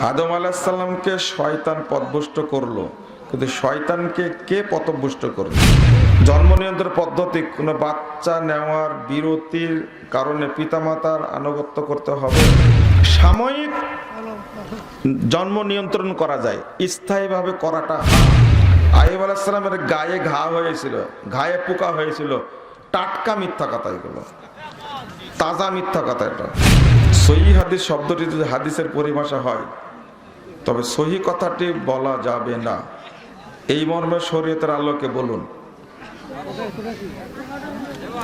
আদম আলাহিসাল্লামকে শয়তান পদভুষ্ট করল। কিন্তু শয়তানকে কে পথভুষ্ট করল? জন্ম নিয়ন্ত্রণ পদ্ধতি, কোনো বাচ্চা নেওয়ার বিরতির কারণে পিতামাতার আনুগত্য করতে হবে। সাময়িক জন্ম নিয়ন্ত্রণ করা যায়, স্থায়ীভাবে করাটা। আইব আলাহিসাল্লামের গায়ে ঘা হয়েছিল, ঘায়ে পোকা হয়েছিল। টাটকা মিথ্যা কথা এগুলো। তাজা মিথ্যা কথা এটা। সহি হাদিস শব্দটি যদি হাদিসের পরিভাষা হয় তবে সহি কথাটি বলা যাবে না। এই মর্মে শরীয়তের আলোকে বলুন।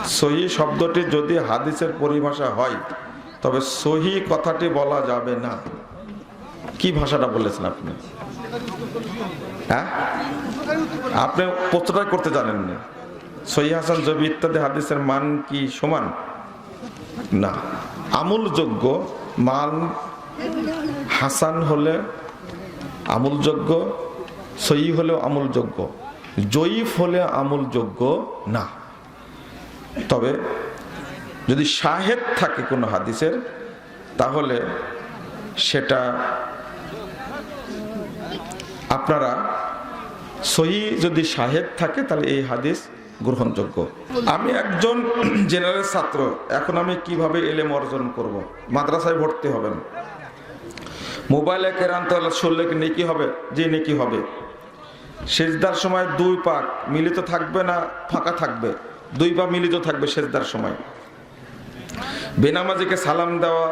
সহি শব্দটি যদি হাদিসের পরিভাষা হয়, তবে সহি কথাটি বলা যাবে না। কি ভাষাটা বলেছেন আপনি? হ্যাঁ? আপনি প্রশ্নটাই করতে জানেন না সহি হাসান জবি ইত্যাদি হাদিসের মান কি সমান? না। আমূলযোগ্য মান হাসান হলে আমূলযোগ্য সই হলেও আমূলযোগ্য, জয়ীফ হলে আমূলযোগ্য না। তবে যদি শাহেদ থাকে কোনো হাদিসের, তাহলে সেটা আপনারা সহি যদি শাহেদ থাকে, তাহলে এই হাদিস গ্রহণযোগ্য। আমি একজন জেনারেল ছাত্র, এখন আমি কীভাবে এলেম অর্জন করব। মাদ্রাসায় ভর্তি হবেন। মোবাইলে কেরান তাহলে শুনলে কি নেকি হবে? যে নেকি হবে। সেজদার সময় দুই পাক মিলিত থাকবে না ফাঁকা থাকবে। দুই পা মিলিত থাকবে সেজদার সময়। বেনামাজিকে সালাম দেওয়া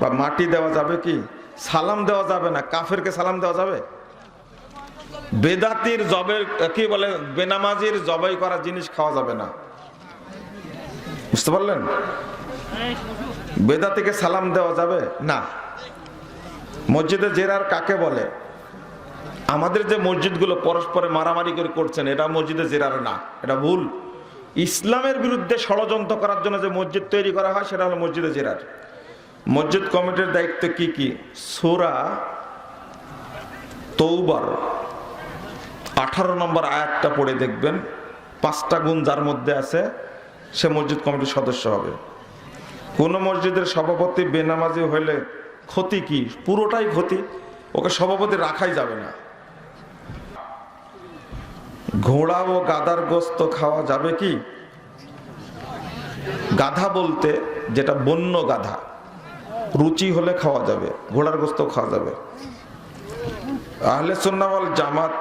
বা মাটি দেওয়া যাবে কি? সালাম দেওয়া যাবে না। কাফেরকে সালাম দেওয়া যাবে? বেদাতির জবের কি বলে বেনামাজির জবাই করা জিনিস খাওয়া যাবে না। বুঝতে পারলেন? বেদাতিকে সালাম দেওয়া যাবে? না। মসজিদে জেরার কাকে বলে? আমাদের যে মসজিদগুলো পরস্পরে মারামারি করে করছেন, এটা মসজিদে জেরার না, এটা ভুল। ইসলামের বিরুদ্ধে ষড়যন্ত্র করার জন্য যে মসজিদ তৈরি করা হয়, সেটা হলো মসজিদে জেরার। মসজিদ কমিটির দায়িত্ব কি কি? সোরা তৌবার আঠারো নম্বর আয়াতটা পড়ে দেখবেন, পাঁচটা গুণ যার মধ্যে আছে, সে মসজিদ কমিটির সদস্য হবে। কোন মসজিদের সভাপতি বেনামাজি হইলে ক্ষতি কি? পুরোটাই ক্ষতি। ওকে সভাপতি রাখাই যাবে না। ঘোড়া ও গাদার গোস্ত খাওয়া যাবে কি? গাধা বলতে যেটা বন্য গাধা, রুচি হলে খাওয়া যাবে, ঘোড়ার গোস্ত খাওয়া যাবে। আহলে সুন্নাওয়াল জামাত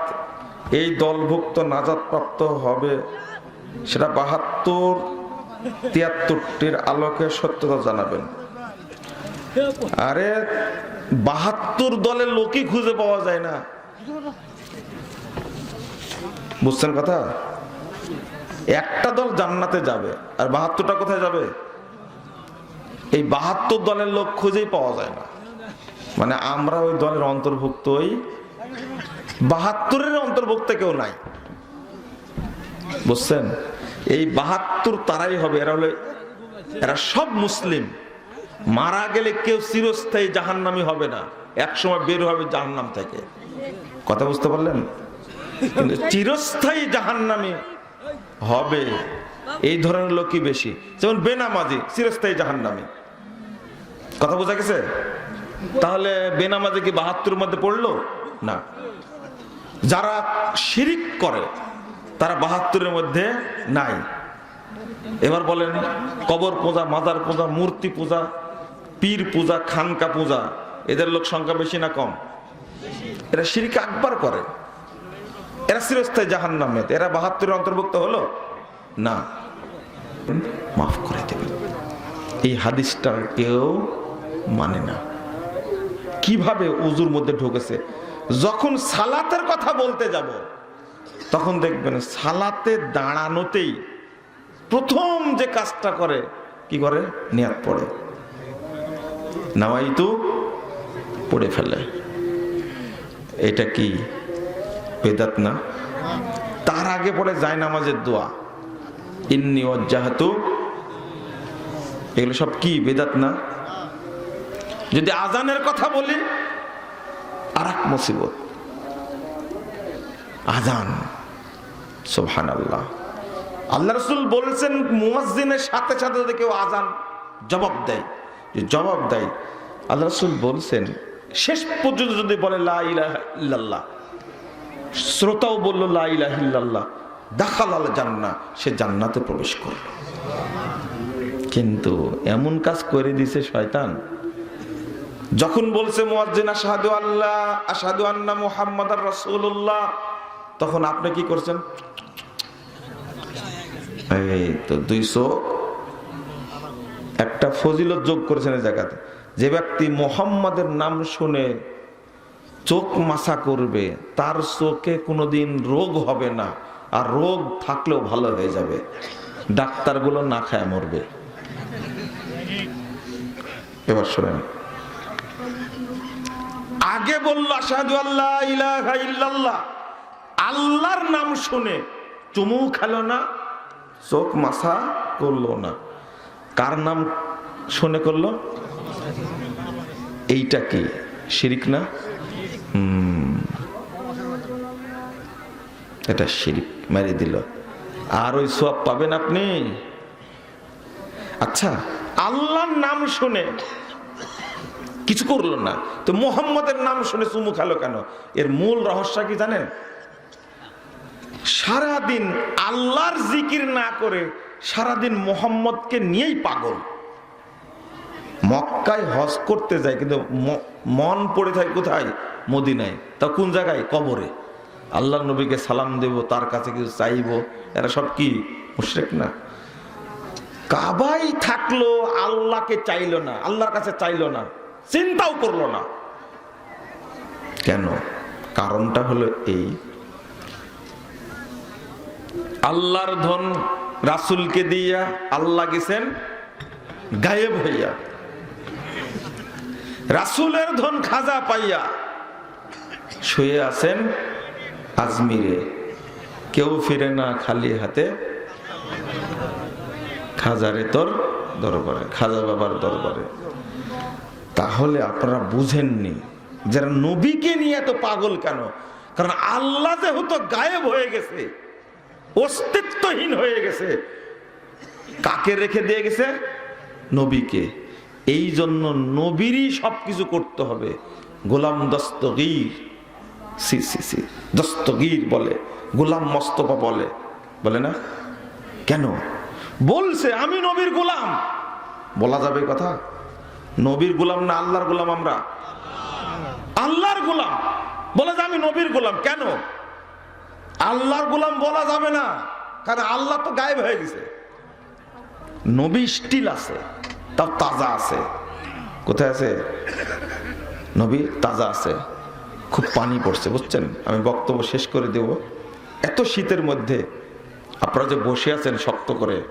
এই দলভুক্ত নাজাদপ্রাপ্ত হবে সেটা বাহাত্তর তিয়াত্তরটির আলোকে সত্যতা জানাবেন। আরে বাহাত্তর দলের লোকই খুঁজে পাওয়া যায় না। বুঝছেন কথা? একটা দল জান্নাতে যাবে, আর বাহাত্তরটা কোথায় যাবে? এই বাহাত্তর দলের লোক খুঁজেই পাওয়া যায় না। মানে আমরা ওই দলের অন্তর্ভুক্ত ওই বাহাত্তরের অন্তর্ভুক্ত কেউ নাই। বুঝছেন? এই বাহাত্তর তারাই হবে, এরা হলো এরা সব মুসলিম। মারা গেলে কেউ চিরস্থায়ী জাহান্নামি হবে না। একসময় বের হবে জাহান্নাম থেকে। কথা বুঝতে পারলেন? কিন্তু চিরস্থায়ী জাহান্নামি হবে। এই ধরনের লোকই বেশি। যেমন বেনামাজি, চিরস্থায়ী জাহান্নামি। কথা বোঝা গেছে? তাহলে বেনামাজি কি বাহাত্তর মধ্যে পড়ল? না। যারা শিরিক করে, তারা বাহাত্তরের মধ্যে নাই। এবার বলেন, কবর পূজা মাদার পূজা, মূর্তি পূজা পীর পূজা, খানকা পূজা, এদের লোক সংখ্যা বেশি না কম? এরা শিরিক আকবার করে। এরা চিরস্থায়ী জাহান নামে এরা বাহাত্তরের অন্তর্ভুক্ত হলো? না। মাফ করে দেবেন। এই হাদিসটা কেউ মানে না। কীভাবে উজুর মধ্যে ঢুকেছে? যখন সালাতের কথা বলতে যাব, তখন দেখবেন সালাতে দাঁড়ানোতেই প্রথম যে কাজটা করে, কি করে? নিয়াত পড়ে। নামাই তো পড়ে ফেলে। এটা কি বেদাত না? তার আগে পড়ে যায় নামাজের দোয়া। ইন্নি অজ্জাহাতু এগুলো সব কি বেদাত না? যদি আজানের কথা বলি আর এক মুসিবত। আজান সোহান আল্লাহ আল্লাহ রসুল বলছেন, মুয়াজ্জিনের সাথে সাথে যদি কেউ আজান জবাব দেয় যে জবাব দেয় আল্লাহ রসুল বলছেন, শেষ পর্যন্ত যদি বলে লা ইলাহা শ্রোতাও বলল লা ইলাহা ইল্লাল্লাহ, দাখাল আল জান্না সে জান্নাতে প্রবেশ করল। কিন্তু এমন কাজ করে দিছে শয়তান। যখন বলছে মুয়াজ্জিন, আশহাদু আল্লাহ আশহাদু আন্না মুহাম্মাদার রাসূলুল্লাহ, তখন আপনি কি করছেন? এই তো দুইশো একটা ফজিলত যোগ করেছেন এই জায়গাতে। যে ব্যক্তি মোহাম্মদের নাম শুনে চোখ মাসা করবে, তার চোখে কোনোদিন রোগ হবে না, আর রোগ থাকলেও ভালো হয়ে যাবে। ডাক্তারগুলো না খায় মরবে। এবার শোনেন। আগে বলল আসাদু আল্লাহ ইল্লাল্লাহ। আল্লাহর নাম শুনে চুমু খেলো না, চোখ মাসা করল না। কার নাম শুনে করল? এইটা কি? শিরিক না? এটা শিরিক মেরে দিল। আর ওই সব পাবেন আপনি? আচ্ছা আল্লাহর নাম শুনে কিছু করল না। তো মোহাম্মদের নাম শুনে চুমু খেলো কেন? এর মূল রহস্য কি জানেন? সারাদিন আল্লাহর জিকির না করে সারাদিন মোহাম্মদকে নিয়েই পাগল। মক্কায় হজ করতে যায়, কিন্তু মন পড়ে থাকে কোথায়? মদিনায়। তা কোন জায়গায়? কবরে। আল্লাহ নবীকে সালাম দেব, তার কাছে কিছু চাইব। এরা সব কি? মুশরেক না? কাবাই থাকল, আল্লাহকে চাইলো না, আল্লাহর কাছে চাইলো না, চিন্তাও করল না। কেন? কারণটা হলো এই। আল্লাহর ধন রাসুলকে দিয়া আল্লাহ গেছেন গায়েব হইয়া। রাসুলের ধন খাজা পাইয়া শুয়ে আছেন আজমিরে। কেউ ফিরে না খালি হাতে। খাজারে তোর দরবারে, খাজা বাবার দরবারে। তাহলে আপনারা বুঝেননি, যারা নবীকে নিয়ে এত পাগল কেন? কারণ আল্লাহ যেহেতু গায়েব হয়ে গেছে অস্তিত্বহীন হয়ে গেছে। কাকে রেখে দিয়ে গেছে? নবীকে। এই জন্য নবীরই সবকিছু করতে হবে। গোলাম দস্তগীর। সি সি সি। দস্তগীর বলে। গোলাম মস্তফা বলে। বলে না? কেন? বলছে, আমি নবীর গোলাম। বলা যাবে কথা? নবীর গোলাম না আল্লাহর গোলাম আমরা? আল্লাহর গোলাম। বলে যে, আমি নবীর গোলাম। কেন? আল্লাহর গোলাম বলা যাবে না, কারণ আল্লাহ তো গায়েব হয়ে গেছে। নবী স্টিল আছে, তাও তাজা আছে। কোথায় আছে? নবী তাজা আছে। খুব পানি পড়ছে, বুঝছেন? আমি বক্তব্য শেষ করে দেব। এত শীতের মধ্যে আপনারা যে বসে আছেন শক্ত করে,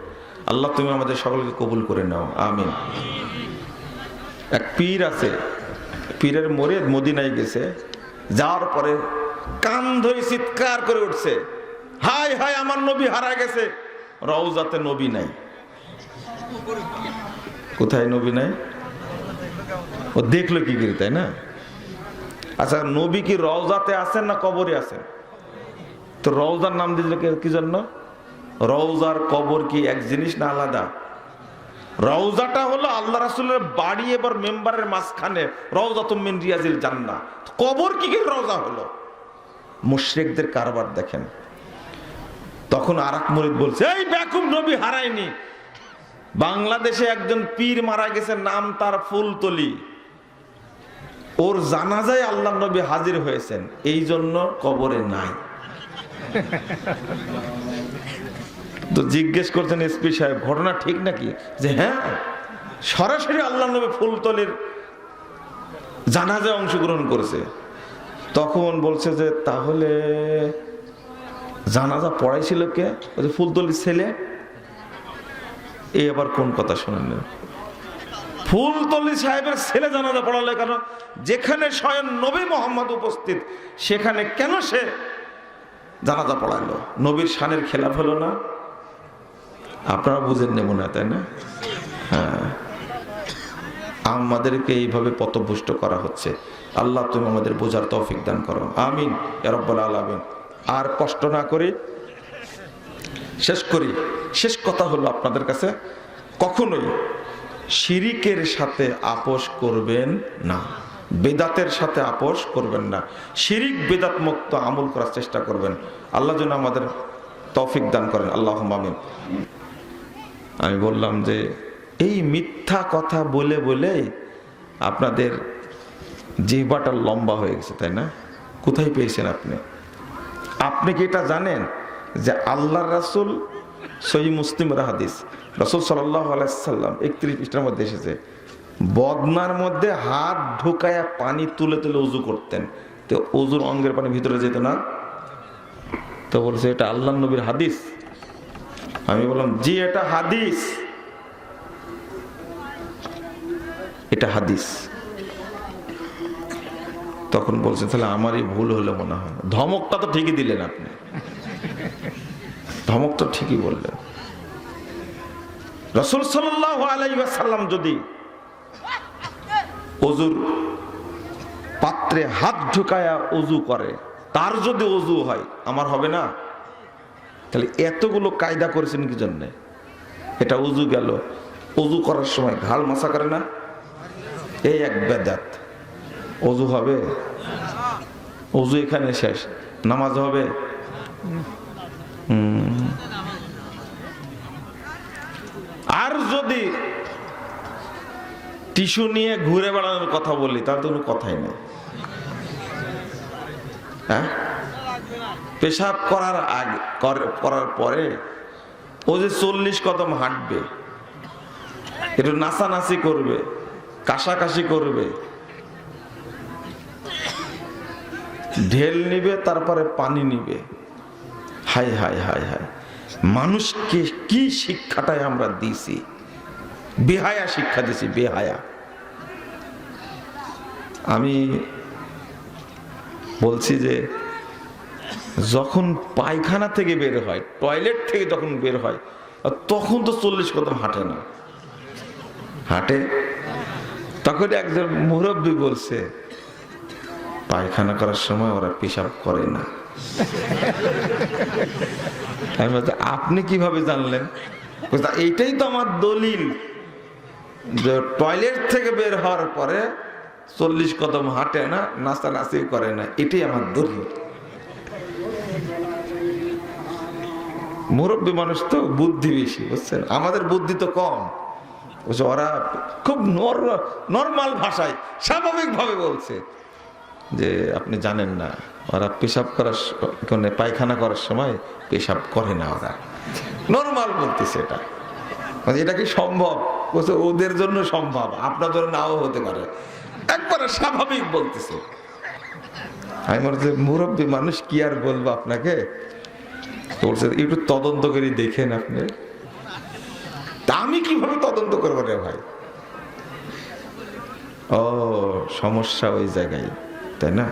আল্লাহ তুমি আমাদের সকলকে কবুল করে নাও। আমিন। এক পীর আছে, পীরের মোরে মদিনায় গেছে, যাওয়ার পরে কান ধরে চিৎকার করে উঠছে। হাই হাই আমার নবী হারা গেছে। রওজাতে নবী নাই। কোথায় নবী নাই? ও দেখল কি করে, তাই না? আচ্ছা নবী কি রওজাতে আছেন না কবরে আছেন? তো রওজার নাম দিল কে- জন্য? রওজার কবর কি এক জিনিস না আলাদা? রওজাটা হলো আল্লাহ রাসুলের বাড়ি এবার মেম্বারের মাঝখানে রওজা তুমিন রিয়াজিল জান্না কবর কি কি রওজা হলো? মুশরিকদের কারবার দেখেন। তখন আর এক মুরিদ বলছে, এই ব্যাকুম নবী হারায়নি। বাংলাদেশে একজন পীর মারা গেছে, নাম তার ফুলতলি। ওর জানাজায় আল্লাহ নবী হাজির হয়েছেন, এই জন্য কবরে নাই। তো জিজ্ঞেস করছেন এসপি সাহেব, ঘটনা ঠিক নাকি? যে হ্যাঁ সরাসরি আল্লাহ নবী ফুলতলির জানাজায় অংশগ্রহণ করেছে। তখন বলছে যে, তাহলে জানাজা পড়াইছিল কে? ওই ফুলতলির ছেলে। এই আবার কোন কথা শোনেন ফুলতলি সাহেবের ছেলে জানাজা পড়ালে কেন? যেখানে স্বয়ং নবী মোহাম্মদ উপস্থিত, সেখানে কেন সে জানাজা পড়াইলো নবীর শানের খেলাফ হলো না? আপনারা বুঝেন নেব না তাই না? হ্যাঁ। আমাদেরকে এইভাবে পথভুষ্ট করা হচ্ছে। আল্লাহ তুমি আমাদের বোঝার তৌফিক দান করো। আমিন এরব্বাল আলামিন। আর কষ্ট না করি শেষ করি। শেষ কথা হলো আপনাদের কাছে, কখনোই শিরিকের সাথে আপোষ করবেন না। বেদাতের সাথে আপোষ করবেন না। শিরিক বেদাত মুক্ত আমল করার চেষ্টা করবেন। আল্লাহ যেন আমাদের তৌফিক দান করেন। আল্লাহ আমিন। আমি বললাম যে, এই মিথ্যা কথা বলে বলে আপনাদের জিহ্বাটা লম্বা হয়ে গেছে, তাই না? কোথায় পেয়েছেন আপনি? আপনি কি এটা জানেন যে আল্লাহ রাসুল সহি মুসলিম হাদিস? রসুল আলাইসাল্লাম একত্রিশ পৃষ্ঠার মধ্যে এসেছে, বদনার মধ্যে হাত ঢুকায়া পানি তুলে তুলে উজু করতেন। তো উজুর অঙ্গের পানি ভিতরে যেত না? তো বলছে, এটা আল্লাহ নবীর হাদিস? আমি বললাম, জি, এটা হাদিস। এটা হাদিস। তখন বলছে, তাহলে আমারই ভুল হলো মনে হয়। ধমকটা তো ঠিকই দিলেন আপনি। ধমক তো ঠিকই বললেন। রসুল আলাইসাল্লাম যদি অজুর পাত্রে হাত ঢুকায়া অজু করে, তার যদি অজু হয়, আমার হবে না? তাহলে এতগুলো কায়দা করেছেন কি জন্যে? এটা উজু গেল। অজু করার সময় ঘাল মাসা করে না? এই এক বেদাত। অজু হবে? অজু এখানে শেষ। নামাজ হবে। আর যদি টিস্যু নিয়ে ঘুরে বেড়ানোর কথা বলি, তার তো কোনো কথাই নেই। হ্যাঁ? পেশাব করার আগে, কর- করার পরে ও যে চল্লিশ কদম হাঁটবে, একটু নাচানাচি করবে, কাশাকাশি করবে ঢেল নিবে, তারপরে পানি নিবে। হাই হাই হাই হাই মানুষকে কি শিক্ষাটাই আমরা দিছি? বেহায়া শিক্ষা দিছি, বেহায়া। আমি বলছি যে, যখন পায়খানা থেকে বের হয়, টয়লেট থেকে যখন বের হয়, তখন তো চল্লিশ কদম হাঁটে না। হাঁটে? তখন একজন মুরব্বী বলছে পায়খানা করার সময় ওরা পেশাব করে না। আমি আপনি কীভাবে জানলেন? এইটাই তো আমার দলিল যে টয়লেট থেকে বের হওয়ার পরে চল্লিশ কদম হাঁটে না নাস্তা নাস্তি করে না, এটাই আমার দলিল। মুরব্বী মানুষ তো বুদ্ধি বেশি, বুঝছেন? আমাদের বুদ্ধি তো কম। ওরা খুব নর্মাল ভাষায় স্বাভাবিকভাবে বলছে। যে আপনি জানেন না, ওরা পেশাব করার স- মানে পায়খানা করার সময় পেশাব করে না ওরা। নর্মাল বলতেছে এটা। মানে এটা কি সম্ভব? বলছে, ওদের জন্য সম্ভব, আপনার জন্য নাও হতে পারে। একবারে স্বাভাবিক বলতেছে। আমি হচ্ছে, মুরব্বী মানুষ কি আর বলব আপনাকে? বলছে, একটু তদন্ত করে দেখেন আপনি। তা আমি কীভাবে তদন্ত করব রে ভাই? ও, সমস্যা ওই জায়গায়। তাই না?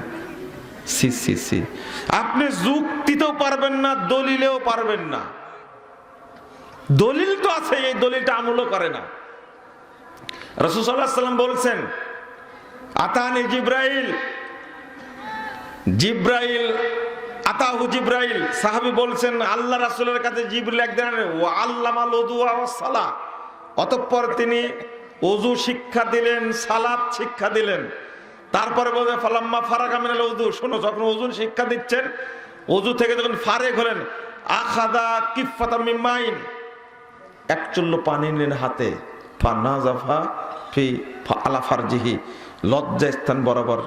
সি সি সি। আপনি যুক্তিতেও পারবেন না, দলিলেও পারবেন না। দলিল তো আছে, এই দলিলটা আমলও করে না। রসুসাল্লাহ সাল্লাম বলছেন, আতানি জিব্রাইল জিব্রাইল, আতাহু জিব্রাইল। সাহাবি বলছেন, আল্লাহ রাসূলের কাছে জিব্রাইল একদিন আল্লামাল ওয়াস সালাহ। অতঃপর তিনি অজু শিক্ষা দিলেন, সালাত শিক্ষা দিলেন। তারপরে বলে ফালাম্মা ফারাকা মিনাল উযু। শোনো, যখন ওযু শিক্ষা দিচ্ছেন ওযু থেকে যখন ফারেক হলেন, আখাদা কিফাতাম মিন মাইন। এক চুল্ল পানি নিলেন হাতে, ফানাজাফা ফি ফা- আলা ফারজিহি। লজ্জা স্থান বরাবর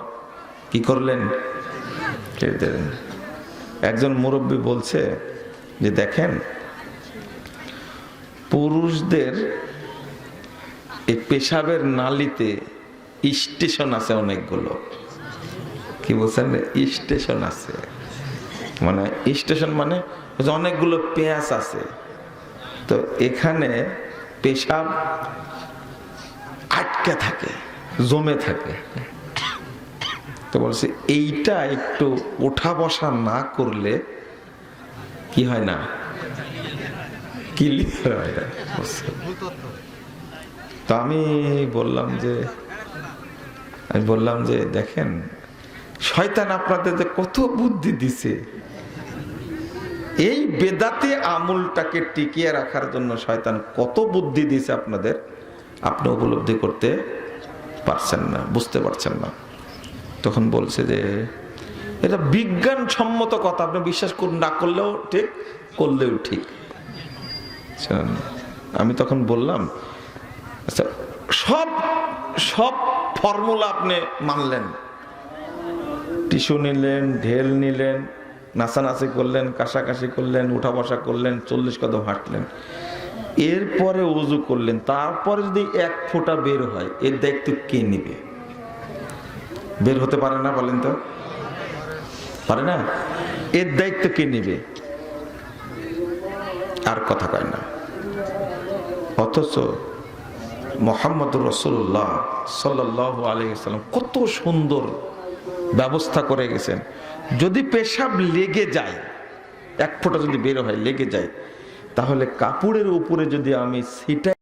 কি করলেন? একজন মুরব্বী বলছে যে, দেখেন, পুরুষদের এই পেশাবের নালিতে স্টেশন আছে অনেকগুলো। কি বলছেন? স্টেশন আছে। মানে স্টেশন মানে অনেকগুলো পেঁয়াজ আছে। তো এখানে পেশাব আটকে থাকে জমে থাকে। তো বলছে এইটা একটু ওঠা বসা না করলে কি হয় না? ক্লিয়ার হয়? না তো আমি বললাম যে আমি বললাম যে, দেখেন, শয়তান আপনাদের যে কত বুদ্ধি দিছে, এই বেদাতে আমুলটাকে টিকিয়ে রাখার জন্য শয়তান কত বুদ্ধি দিছে আপনাদের, আপনি উপলব্ধি করতে পারছেন না, বুঝতে পারছেন না। তখন বলছে যে, এটা বিজ্ঞানসম্মত কথা, আপনি বিশ্বাস করুন, না করলেও ঠিক করলেও ঠিক। আমি তখন বললাম আচ্ছা সব সব ফর্মুলা আপনি মানলেন। টিস্যু নিলেন, ঢেল নিলেন, নাচানাচি করলেন, কাশাকাশি করলেন উঠা বসা করলেন, চল্লিশ কদম হাঁটলেন। এরপরে উজু করলেন, তারপরে যদি এক ফোঁটা বের হয়, এর দায়িত্ব কে নিবে? বের হতে পারে না বলেন তো? পারে না? এর দায়িত্ব কে নিবে? আর কথা কয় না। অথচ মোহাম্মদ রসুল্লাহ সাল্লাহ আলাইসাল্লাম কত সুন্দর ব্যবস্থা করে গেছেন। যদি পেশাব লেগে যায়, এক ফোঁটা যদি বেরো হয়, লেগে যায়, তাহলে কাপড়ের উপরে যদি আমি সেটা